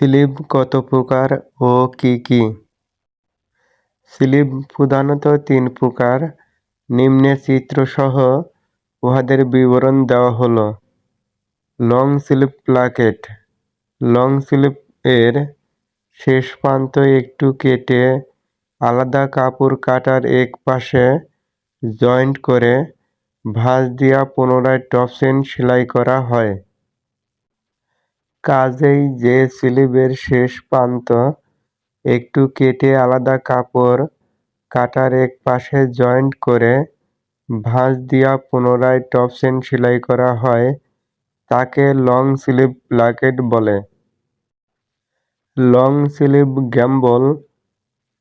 Sleeve কত প্রকার ও কি কি? স্লিভ প্রধানত তিন প্রকার। নিম্নে চিত্রসহ উহাদের বিবরণ দেওয়া হল। Long sleeve placket. Long sleeve এর শেষ প্রান্ত একটু কেটে আলাদা কাপড় কাটার এক পাশে জয়েন্ট করে ভাঁজ দিয়া পুনরায় টপসিন সেলাই করা হয়। কাজেই যে স্লিভের শেষ প্রান্ত, একটু কেটে আলাদা কাপড় কাটার এক পাশে জয়েন্ট করে ভাঁজ দিয়া পুনরায় টপসিন সেলাই করা হয়, তাকে লং স্লিভ প্লাকেট বলে। লং স্লিভ গ্যাম্বল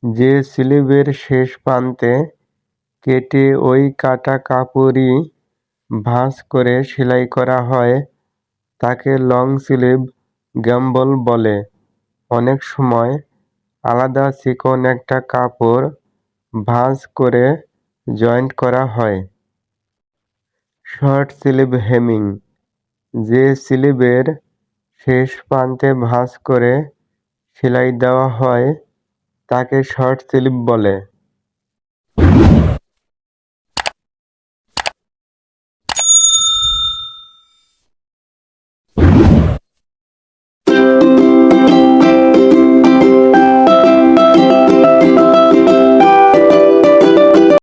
যে স্লিভের শেষ প্রান্তে কেটে ওই কাটা কাপড়ই ভাঁজ করে সেলাই করা হয় তাকে লং স্লিভ গ্যাম্বল বলে। অনেক সময় আলাদা চিকন একটা কাপড় ভাঁজ করে জয়েন্ট করা হয়। Short sleeve hemming. যে স্লিভের শেষ প্রান্তে ভাঁজ করে সেলাই দেওয়া হয়, তাকে শর্ট স্লিভ বলে।